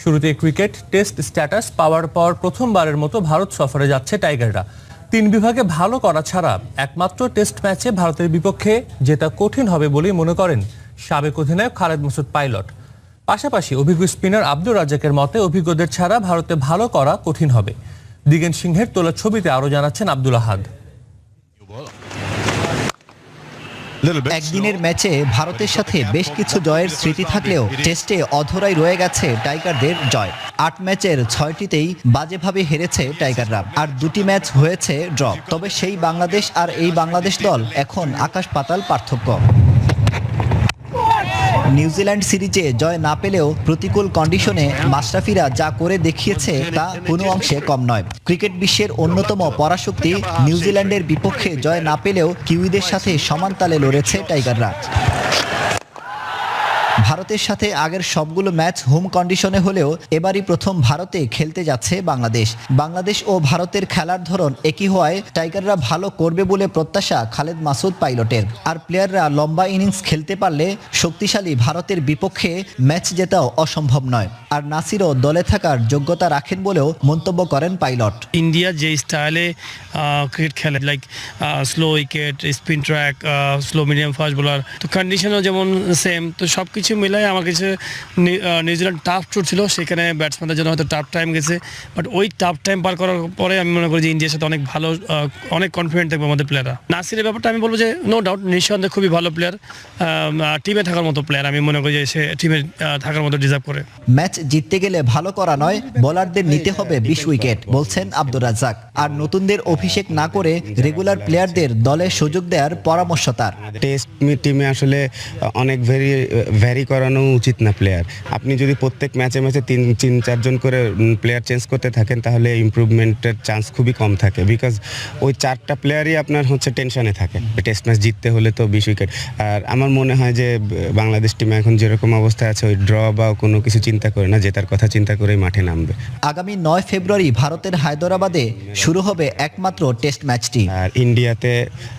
শুরুতে cricket test status পাওয়ার পর প্রথমবারের মতো ভারত সফরে যাচ্ছে টাইগাররা। তিন বিভাগে ভালো করা ছাড়া একমাত্র টেস্ট ম্যাচে ভারতের বিপক্ষে জেতা কঠিন হবে বলেই মনে করেন সাবেক অধিনায়ক খালেদ মাসুদ পাইলট। পাশাপাশি অভিজ্ঞ স্পিনার আব্দুর রাজ্জাকের মতে, অভিজ্ঞদের ছাড়া ভারতে ভালো করা কঠিন হবে। দিগেন সিংহের তোলা ছবিতে আরও জানাচ্ছেন আব্দুল আহাদ। একদিনের ম্যাচে ভারতের সাথে বেশ কিছু জয়ের স্মৃতি থাকলেও টেস্টে অধরাই রয়ে গেছে টাইগারদের জয়। আট ম্যাচের ছয়টিতেই বাজেভাবে হেরেছে টাইগাররা। আর দুটি ম্যাচ হয়েছে ড্র। তবে সেই বাংলাদেশ আর এই বাংলাদেশ দল এখন আকাশ পাতাল পার্থক্য। নিউজিল্যান্ড সিরিজে জয় না পেলেও প্রতিকূল কন্ডিশনে মাশরাফিরা যা করে দেখিয়েছে তা কোনো অংশে কম নয়। ক্রিকেট বিশ্বের অন্যতম পরাশক্তি নিউজিল্যান্ডের বিপক্ষে জয় না পেলেও কিউইদের সাথে সমান তালে লড়েছে টাইগাররা। ভারতের সাথে আগের সবগুলো ম্যাচ হোম কন্ডিশনে হলেও এবারই প্রথম ভারতে খেলতে যাচ্ছে বাংলাদেশ। বাংলাদেশ ও ভারতের খেলার ধরন একই হওয়ায় টাইগাররা ভালো করবে বলে প্রত্যাশা খালেদ মাসুদ পাইলটের। আর প্লেয়াররা লম্বা ইনিংস খেলতে পারলে শক্তিশালী ভারতের বিপক্ষে ম্যাচ জেতাও অসম্ভব নয়। আর নাসিরও দলে থাকার যোগ্যতা রাখেন বলেও মন্তব্য করেন পাইলট। ইন্ডিয়া যে স্টাইলে ক্রিকেট খেলে like slow wicket spin track slow medium fast bowler তো কন্ডিশনও যেমন সেম তো সব কিছু মিলাই আমার কাছে নিউজিল্যান্ড টাফ টুর ছিল সেখানে ব্যাটসম্যানদের জন্য হয়তো টাফ টাইম গেছে। বাট ওই টাফ টাইম পার করার পরে আমি মনে করি যে ইন্ডিয়ার সাথে অনেক ভালো অনেক কনফিডেন্ট থাকবে আমাদের প্লেয়াররা নাসিরের ব্যাপারটা আমি বলব যে নো ডাউট নিঃসন্দেহে খুবই ভালো প্লেয়ার টিমে থাকার মতো প্লেয়ার আমি মনে করি যে সে টিমে থাকার মতো ডিজার্ভ করে। ম্যাচ জিততে গেলে ভালো করা নয় বোলারদের নিতে হবে বিশ উইকেট বলছেন আব্দুর রাজ্জাক। আর নতুনদের অভিষেক না করে রেগুলার প্লেয়ারদের দলে সুযোগ দেওয়ার পরামর্শ তার। টেস্ট টিমে আসলে অনেক ভেরি ভ্যারি করানো উচিত না প্লেয়ার আপনি যদি প্রত্যেক ম্যাচে ম্যাচে তিন তিন চারজন করে প্লেয়ার চেঞ্জ করতে থাকেন তাহলে ইমপ্রুভমেন্টের চান্স খুবই কম থাকে। বিকজ ওই চারটা প্লেয়ারই আপনার হচ্ছে টেনশনে থাকে। টেস্ট ম্যাচ জিততে হলে তো বিশ উইকেট আর আমার মনে হয় যে বাংলাদেশ টিম এখন যেরকম অবস্থায় আছে ওই ড্র বা কোনো কিছু চিন্তা করে না জেতার কথা চিন্তা করেই মাঠে নামবে। আগামী নয় ফেব্রুয়ারি ভারতের হায়দরাবাদে শুরু হবে একমাত্র টেস্ট ম্যাচটি আর ইন্ডিয়াতে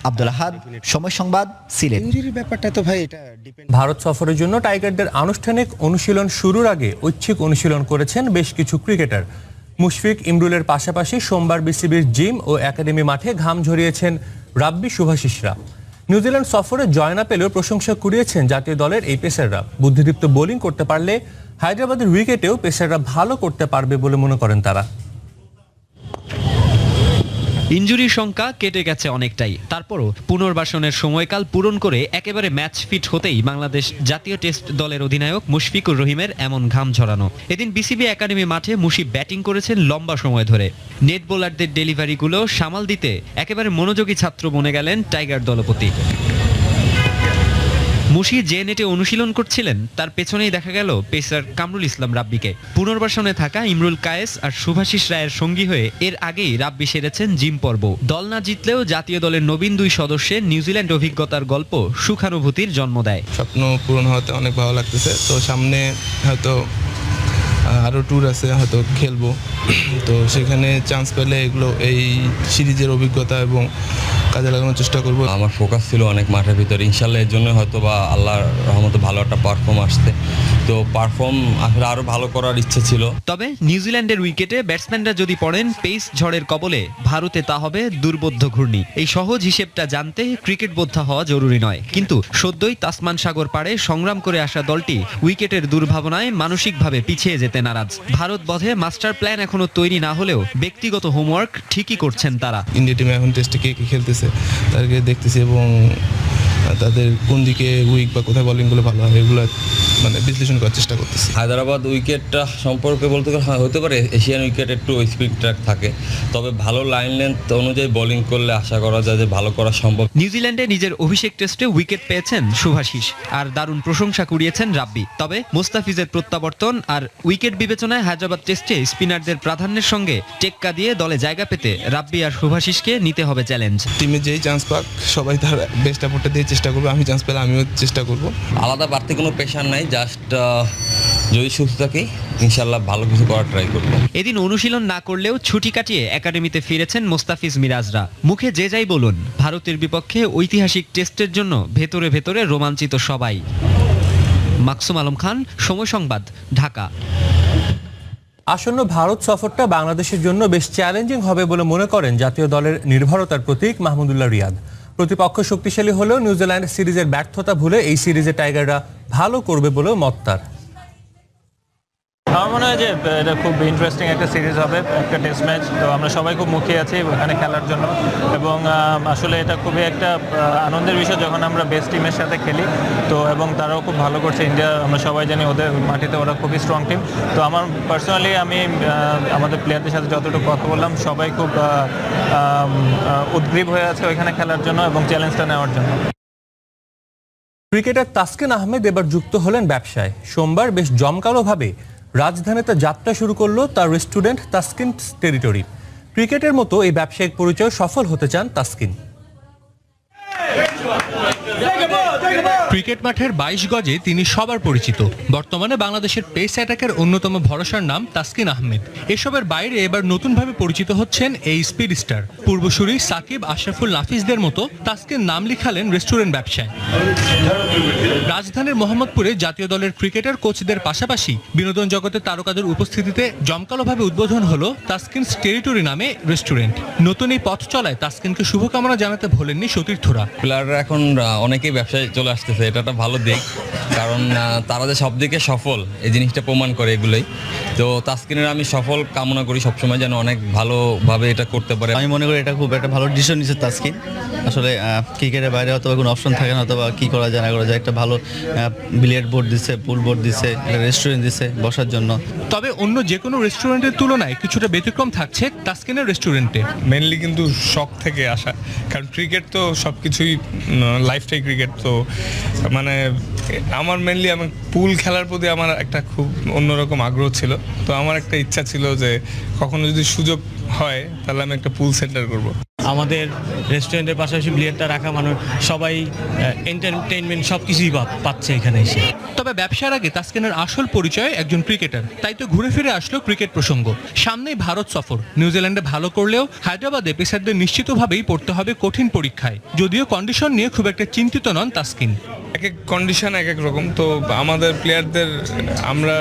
আব্দুল আহাদ সময় সংবাদ সিলেট। ব্যাপারটা তো ভাই এটা ডিপেন্ড ভারত সফরের জন্য টাইগারদের আনুষ্ঠানিক অনুশীলন শুরুর আগে ঐচ্ছিক অনুশীলন করেছেন বেশ কিছু ক্রিকেটার। মুশফিক ইমরুলের পাশাপাশি সোমবার বিসিবির জিম ও একাডেমি মাঠে ঘাম ঝরিয়েছেন রাব্বি শুভাশিসরা নিউজিল্যান্ড সফরে জয় না পেলেও প্রশংসা কুড়িয়েছেন জাতীয় দলের এই পেসাররা। বুদ্ধিদীপ্ত বোলিং করতে পারলে হায়দ্রাবাদের উইকেটেও পেসাররা ভালো করতে পারবে বলে মনে করেন তারা। ইঞ্জুরির সংখ্যা কেটে গেছে অনেকটাই। তারপরও পুনর্বাসনের সময়কাল পূরণ করে একেবারে ম্যাচ ফিট হতেই বাংলাদেশ জাতীয় টেস্ট দলের অধিনায়ক মুশফিকুর রহিমের এমন ঘাম ঝরানো। এদিন বিসিবি একাডেমি মাঠে মুশি ব্যাটিং করেছেন লম্বা সময় ধরে। নেট বোলারদের ডেলিভারিগুলো সামাল দিতে একেবারে মনোযোগী ছাত্র বনে গেলেন টাইগার দলপতি। মুশি যে নেটে অনুশীলন করছিলেন, তার পেছনেই দেখা গেল পেসার কামরুল ইসলাম রাব্বিকে। পুনর্বাসনে থাকা ইমরুল কায়েস আর শুভাশিস রায়ের সঙ্গী হয়ে এর আগেই রাব্বি সেরেছেন জিম পর্ব। দল না জিতলেও জাতীয় দলের নবীন দুই সদস্যের নিউজিল্যান্ড অভিজ্ঞতার গল্প সুখানুভূতির জন্ম দেয়। স্বপ্ন পূরণ হতে অনেক ভালো লাগতেছে। তো সামনে হয়তো আরও ট্যুর আছে হয়তো খেলব। তো সেখানে চান্স পেলে এগুলো এই সিরিজের অভিজ্ঞতা এবং কাজে লাগানোর চেষ্টা করব। আমার ফোকাস ছিল অনেক মাঠের ভিতরে। ইনশাল্লাহ এর জন্য হয়তো বা আল্লাহর রহমতে ভালো একটা পারফর্ম আসতে তো পারফর্ম আসলে আরও ভালো করার ইচ্ছে ছিল। তবে নিউজিল্যান্ডের উইকেটে ব্যাটসম্যানরা যদি পড়েন পেস ঝড়ের কবলে ভারতে তা হবে দুর্বোধ্য ঘূর্ণি। এই সহজ হিসেবটা জানতে ক্রিকেট বোদ্ধা হওয়া জরুরি নয়। কিন্তু সদ্যই তাসমান সাগর পাড়ে সংগ্রাম করে আসা দলটি উইকেটের দুর্ভাবনায় মানসিকভাবে পিছিয়ে যেতে নারাজ। ভারত বধে মাস্টার প্ল্যান এখনও তৈরি না হলেও ব্যক্তিগত হোমওয়ার্ক ঠিকই করছেন তারা। ইন্ডিয়া টিমে এখন টেস্টে কে কে খেলতেছে, তাদেরকে দেখতেছি এবং তাদের কোন দিকে উইক বা কোথায় বলিংগুলো ভালো হয় এগুলো মানে বিশ্লেষণ করার চেষ্টা করতেছি। হায়দ্রাবাদ উইকেটটা সম্পর্কে বলতে গেলে হ্যাঁ, হতে পারে এশিয়ান উইকেট একটু স্পিড ট্র্যাক থাকে। তবে ভালো লাইন লেন্থ অনুযায়ী বোলিং করলে আশা করা যায় যে ভালো করা সম্ভব। নিউজিল্যান্ডে নিজের অভিষেক টেস্টে উইকেট পেয়েছেন শুভাশিস আর দারুণ প্রশংসা কুড়িয়েছেন রাব্বি। তবে মোস্তাফিজের প্রত্যাবর্তন আর উইকেট বিবেচনায় হায়দ্রাবাদ টেস্টে স্পিনারদের প্রাধান্যের সঙ্গে টেক্কা দিয়ে দলে জায়গা পেতে রাব্বি আর শুভাশিসকে নিতে হবে চ্যালেঞ্জ টিমে যেই চান্স পাক সবাই তার বেস্ট অ্যাপোর্টটা দিয়ে চেষ্টা করবে আমি চান্স পেলে আমিও চেষ্টা করব। আলাদা বাড়তি কোনো প্রেশার নাই জাস্ট যদি সুস্থ থাকি ইনশাল্লাহ ভালো কিছু করার ট্রাই করব। এদিন অনুশীলন না করলেও ছুটি কাটিয়ে একাডেমিতে ফিরেছেন মোস্তাফিজ মিরাজরা। মুখে যে যাই বলুন ভারতের বিপক্ষে ঐতিহাসিক টেস্টের জন্য ভেতরে ভেতরে রোমাঞ্চিত সবাই। মাকসুম আলম খান সময় সংবাদ ঢাকা। আসন্ন ভারত সফরটা বাংলাদেশের জন্য বেশ চ্যালেঞ্জিং হবে বলে মনে করেন জাতীয় দলের নির্ভরতার প্রতীক মাহমুদুল্লাহ রিয়াদ। প্রতিপক্ষ শক্তিশালী হলেও নিউজিল্যান্ড সিরিজের ব্যর্থতা ভুলে এই সিরিজে টাইগাররা ভালো করবে বলেও মত তার। আমার মনে হয় যে এটা খুব ইন্টারেস্টিং একটা সিরিজ হবে, একটা টেস্ট ম্যাচ তো আমরা সবাই খুব মুখিয়ে আছি ওখানে খেলার জন্য। এবং আসলে এটা খুবই একটা আনন্দের বিষয় যখন আমরা বেস্ট টিমের সাথে খেলি। তো, এবং তারাও খুব ভালো করছে ইন্ডিয়া আমরা সবাই জানি ওদের মাটিতে ওরা খুবই স্ট্রং টিম তো আমার পার্সোনালি আমি আমাদের প্লেয়ারদের সাথে যতটুকু কথা বললাম, সবাই খুব উদ্গ্রীব হয়ে আছে ওইখানে খেলার জন্য এবং চ্যালেঞ্জটা নেওয়ার জন্য। ক্রিকেটার তাসকিন আহমেদ এবার যুক্ত হলেন ব্যবসায়। সোমবার বেশ জমকালোভাবে রাজধানীতে যাত্রা শুরু করল তার রেস্টুরেন্ট তাস্কিন টেরিটরি। ক্রিকেটের মতো এই ব্যবসায়িক পরিচয় সফল হতে চান তাসকিন। ক্রিকেট মাঠের বাইশ গজে তিনি সবার পরিচিত। বর্তমানে বাংলাদেশের পেস অ্যাটাকের অন্যতম ভরসার নাম তাসকিন আহমেদ। এসবের বাইরে এবার নতুনভাবে পরিচিত হচ্ছেন এই স্পিড স্টার। পূর্বসূরি সাকিব আশরাফুল নাফিসদের মতো তাসকিন নাম লিখালেন রেস্টুরেন্ট ব্যবসায়। রাজধানীর মোহাম্মদপুরে জাতীয় দলের ক্রিকেটার কোচদের পাশাপাশি বিনোদন জগতে তারকাদের উপস্থিতিতে জমকালোভাবে উদ্বোধন হলো তাসকিন টেরিটরি নামে রেস্টুরেন্ট। নতুন এই পথ চলায় তাসকিনকে শুভকামনা জানাতে ভোলেননি সতীর্থরা। প্লেয়াররা এখন অনেকেই ব্যবসায় চলে আসতেছে এটা একটা ভালো দিক। কারণ তারা যে সব দিকে সফল এই জিনিসটা প্রমাণ করে এগুলোই। তো তাস্কিনের আমি সফল কামনা করি সবসময় যেন অনেক ভালোভাবে এটা করতে পারে। আমি মনে করি এটা খুব একটা ভালো ডিসিশন নিচ্ছে তাস্কিন। আসলে ক্রিকেটের বাইরে হয়তো বা কোনো অপশন থাকে না অথবা কী করা যায় না করা যায় একটা ভালো বিলিয়ার্ড বোর্ড দিচ্ছে পুল বোর্ড দিচ্ছে রেস্টুরেন্ট দিচ্ছে বসার জন্য। তবে অন্য যে কোনো রেস্টুরেন্টের তুলনায় কিছুটা ব্যতিক্রম থাকছে তাসকিনের রেস্টুরেন্টে মেনলি কিন্তু শখ থেকে আসা। কারণ ক্রিকেট তো সব কিছুই লাইফটাই ক্রিকেট তো মানে আমার মেনলি আমি পুল খেলার প্রতি আমার একটা খুব অন্যরকম আগ্রহ ছিল। তো আমার একটা ইচ্ছা ছিল যে, কখনো যদি সুযোগ হয়, তাহলে আমি একটা পুল সেন্টার করব। আমাদের রেস্টুরেন্টের পাশাপাশি বিলিয়ারটা রাখা মানুষ সবাই এন্টারটেনমেন্ট সব কিছুই পাচ্ছে এখানে এসে। তবে ব্যবসার আগে তাসকিনের আসল পরিচয় একজন ক্রিকেটার তাই তো ঘুরে ফিরে আসলো ক্রিকেট প্রসঙ্গ। সামনেই ভারত সফর। নিউজিল্যান্ডে ভালো করলেও হায়দ্রাবাদে পেসারদের নিশ্চিতভাবেই পড়তে হবে কঠিন পরীক্ষায়। যদিও কন্ডিশন নিয়ে খুব একটা চিন্তিত নন তাসকিন। এক এক কন্ডিশন এক এক রকম। তো আমাদের প্লেয়ারদের আমরা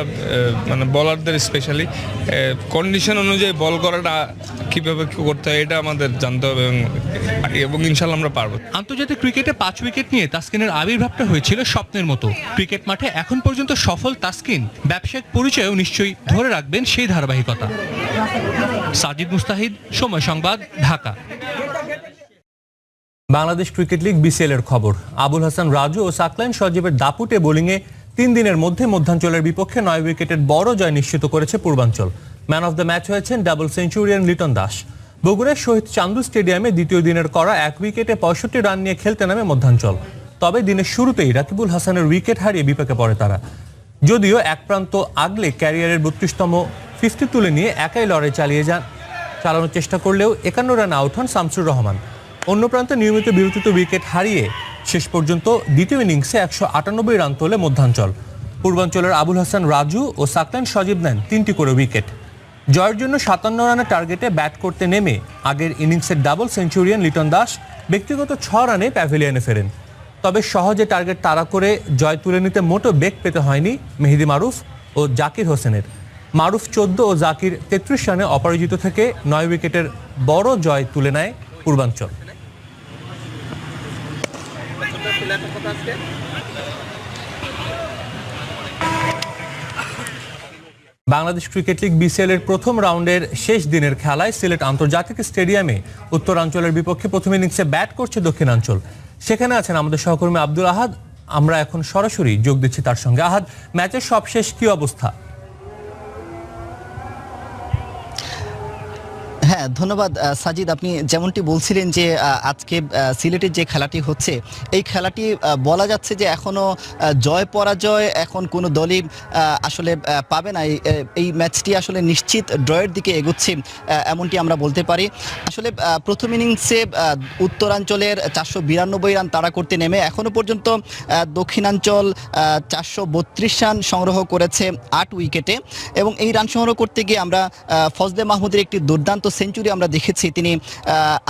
মানে বলারদের স্পেশালি কন্ডিশন অনুযায়ী বল করাটা কীভাবে কী করতে হয় এটা আমাদের জানতে হবে এবং এবং ইনশাল্লাহ আমরা পারব। আন্তর্জাতিক ক্রিকেটে পাঁচ উইকেট নিয়ে তাসকিনের আবির্ভাবটা হয়েছিল স্বপ্নের মতো। ক্রিকেট মাঠে এখন পর্যন্ত সফল তাসকিন। ব্যবসায়িক পরিচয়ও নিশ্চয়ই ধরে রাখবেন সেই ধারাবাহিকতা। Sajid Mustahid Somoy Sangbad Dhaka. Bangladesh cricket league BCL এর খবর। আবুল হাসান রাজু ও সাকলাইন সজীবের দাপুটে বোলিংয়ে তিন দিনের মধ্যে মধ্যাঞ্চলের বিপক্ষে নয় উইকেটের বড় জয় নিশ্চিত করেছে Purbanchal. Man of the match হয়েছেন ডাবল সেঞ্চুরিয়ান লিটন দাস। বগুড়ার শহীদ চান্দু স্টেডিয়ামে দ্বিতীয় দিনের করা এক উইকেটে পঁয়ষট্টি রান নিয়ে খেলতে নামে মধ্যাঞ্চল। তবে দিনের শুরুতেই রাকিবুল হাসানের উইকেট হারিয়ে বিপাকে পড়ে তারা। যদিও এক প্রান্ত আগলে ক্যারিয়ারের বত্রিশতম ফিফটি তুলে নিয়ে একাই লড়াই চালিয়ে যান। চালানোর চেষ্টা করলেও একান্ন রান আউট হন শামসুর রহমান। অন্য প্রান্তে নিয়মিত বিরতিতে উইকেট হারিয়ে শেষ পর্যন্ত দ্বিতীয় ইনিংসে একশো আটানব্বই রান তোলে মধ্যাঞ্চল। পূর্বাঞ্চলের আবুল হাসান, রাজু ও সাকলাইন সজীব নেন তিনটি করে উইকেট। জয়ের জন্য সাতান্ন রানের টার্গেটে ব্যাট করতে নেমে আগের ইনিংসের ডাবল সেঞ্চুরিয়ান লিটন দাস ব্যক্তিগত ছ রানে প্যাভিলিয়নে ফেরেন। তবে সহজে টার্গেট তাড়া করে জয় তুলে নিতে মোটো বেগ পেতে হয়নি মেহেদি মারুফ ও জাকির হোসেনের। মারুফ চোদ্দ ও জাকির তেত্রিশ রানে অপরাজিত থেকে নয় উইকেটের বড় জয় তুলে নেয় পূর্বাঞ্চল। বাংলাদেশ ক্রিকেট লিগ বিসিএল এর প্রথম রাউন্ডের শেষ দিনের খেলায় সিলেট আন্তর্জাতিক স্টেডিয়ামে উত্তরাঞ্চলের বিপক্ষে প্রথম ইনিংসে ব্যাট করছে দক্ষিণাঞ্চল। সেখানে আছেন আমাদের সহকর্মী আব্দুল আহাদ। আমরা এখন সরাসরি যোগ দিচ্ছি তার সঙ্গে। আহাদ, ম্যাচের সবশেষ কি অবস্থা? হ্যাঁ ধন্যবাদ সাজিদ। আপনি যেমনটি বলছিলেন যে আজকে সিলেটের যে খেলাটি হচ্ছে, এই খেলাটি বলা যাচ্ছে যে এখনও জয় পরাজয় এখন কোনো দলই আসলে পাবে না। এই- ম্যাচটি আসলে নিশ্চিত ড্রয়ের দিকে এগোচ্ছে এমনটি আমরা বলতে পারি। আসলে প্রথম ইনিংসে উত্তরাঞ্চলের চারশো বিরানব্বই রান তাড়া করতে নেমে এখনও পর্যন্ত দক্ষিণাঞ্চল চারশো বত্রিশ রান সংগ্রহ করেছে আট উইকেটে। এবং এই রান সংগ্রহ করতে গিয়ে আমরা ফজলে মাহমুদের একটি দুর্দান্ত সেঞ্চুরি সেঞ্চুরি আমরা দেখেছি। তিনি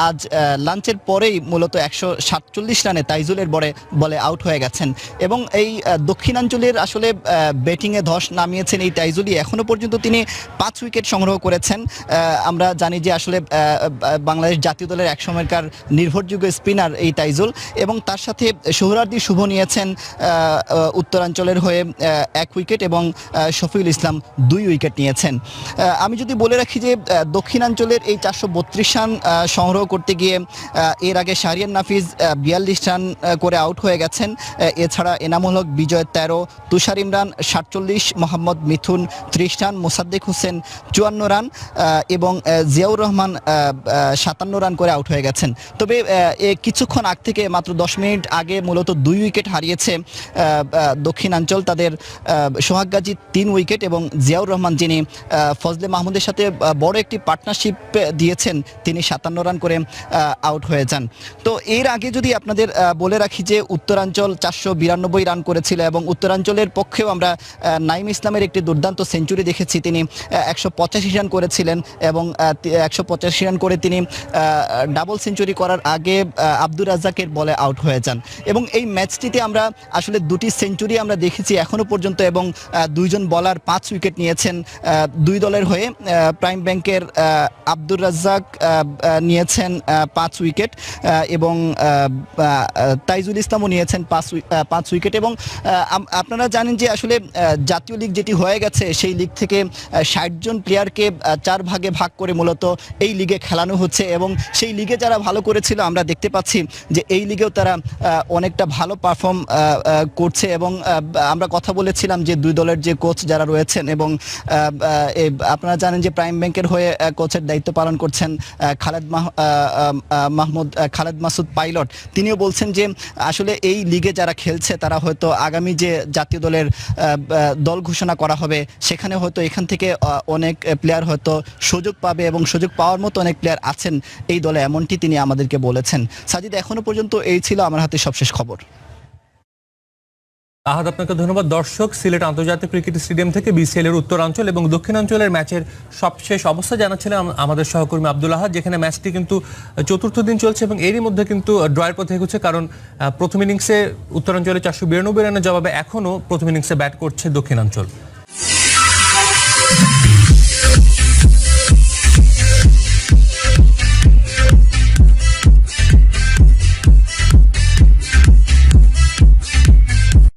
আজ লাঞ্চের পরেই মূলত একশো সাতচল্লিশ রানে তাইজুলের বলে বলে আউট হয়ে গেছেন। এবং এই দক্ষিণাঞ্চলের আসলে ব্যাটিংয়ে ধস নামিয়েছেন এই তাইজুলি এখনও পর্যন্ত তিনি পাঁচ উইকেট সংগ্রহ করেছেন। আমরা জানি যে আসলে বাংলাদেশ জাতীয় দলের এক সময়কার নির্ভরযোগ্য স্পিনার এই তাইজুল। এবং তার সাথে সোহরার্দি শুভ নিয়েছেন উত্তরাঞ্চলের হয়ে এক উইকেট এবং শফিউল ইসলাম দুই উইকেট নিয়েছেন। আমি যদি বলে রাখি যে দক্ষিণাঞ্চলের এই চারশো বত্রিশ রান সংগ্রহ করতে গিয়ে এর আগে শাহরিয়ার নাফিজ বিয়াল্লিশ রান করে আউট হয়ে গেছেন। এছাড়া এনামুল হক, বিজয় তেরো, তুষার ইমরান সাতচল্লিশ, মোহাম্মদ মিথুন ত্রিশ রান, মোসাদ্দেক হোসেন চুয়ান্ন রান এবং জিয়াউর রহমান সাতান্ন রান করে আউট হয়ে গেছেন। তবে কিছুক্ষণ আগ থেকে মাত্র দশ মিনিট আগে মূলত দুই উইকেট হারিয়েছে দক্ষিণাঞ্চল তাদের সোহাগ গাজী তিন উইকেট এবং জিয়াউর রহমান যিনি ফজলে মাহমুদের সাথে বড় একটি পার্টনারশিপ দিয়েছেন তিনি সাতান্ন রান করে আউট হয়ে যান। তো এর আগে যদি আপনাদের বলে রাখি যে উত্তরাঞ্চল চারশো বিরানব্বই রান করেছিল এবং উত্তরাঞ্চলের পক্ষেও আমরা নাইম ইসলামের একটি দুর্দান্ত সেঞ্চুরি দেখেছি তিনি একশো পঁচাশি রান করেছিলেন এবং একশো পঁচাশি রান করে তিনি ডাবল সেঞ্চুরি করার আগে আব্দুর রাজ্জাকের বলে আউট হয়ে যান। এবং এই ম্যাচটিতে আমরা আসলে দুটি সেঞ্চুরি আমরা দেখেছি এখনও পর্যন্ত এবং দুইজন বলার পাঁচ উইকেট নিয়েছেন দুই দলের হয়ে প্রাইম ব্যাংকের আহ, আব্দুর রাজ্জাক নিয়েছেন পাঁচ উইকেট এবং তাইজুল ইসলামও নিয়েছেন পাঁচ পাঁচ উইকেট, এবং আপনারা জানেন যে আসলে জাতীয় লিগ যেটি হয়ে গেছে, সেই লিগ থেকে ষাট জন প্লেয়ারকে চার ভাগে ভাগ করে মূলত এই লিগে খেলানো হচ্ছে, এবং সেই লিগে যারা ভালো করেছিল, আমরা দেখতে পাচ্ছি যে এই লিগেও তারা অনেকটা ভালো পারফর্ম করছে, এবং আমরা কথা বলেছিলাম যে দুই দলের যে কোচ যারা রয়েছেন, এবং আপনারা জানেন যে প্রাইম ব্যাংকের হয়ে কোচের দায়িত্ব পালন করছেন খালেদ মাহমুদ খালেদ মাসুদ পাইলট। তিনিও বলছেন যে, আসলে এই লিগে যারা খেলছে, তারা হয়তো আগামী যে জাতীয় দলের দল ঘোষণা করা হবে, সেখানে হয়তো এখান থেকে অনেক প্লেয়ার হয়তো সুযোগ পাবে এবং সুযোগ পাওয়ার মতো অনেক প্লেয়ার আছেন এই দলে, এমনটি তিনি আমাদেরকে বলেছেন। সাজিদ, এখনও পর্যন্ত এই ছিল আমার হাতে সবশেষ খবর। আহাদ, আপনাকে ধন্যবাদ। দর্শক, সিলেট আন্তর্জাতিক ক্রিকেট স্টেডিয়াম থেকে বিসিএল এর উত্তরাঞ্চল এবং দক্ষিণাঞ্চলের ম্যাচের সবশেষ অবস্থা জানাচ্ছিলেন আম- আমাদের সহকর্মী আব্দুল আহাদ, যেখানে ম্যাচটি কিন্তু চতুর্থ দিন চলছে এবং এরই মধ্যে কিন্তু ড্রয়ের পথে এগোচ্ছে কারণ প্রথম ইনিংসে উত্তরাঞ্চলে চারশো বিরানব্বই রানের জবাবে এখনও প্রথম ইনিংসে ব্যাট করছে দক্ষিণাঞ্চল।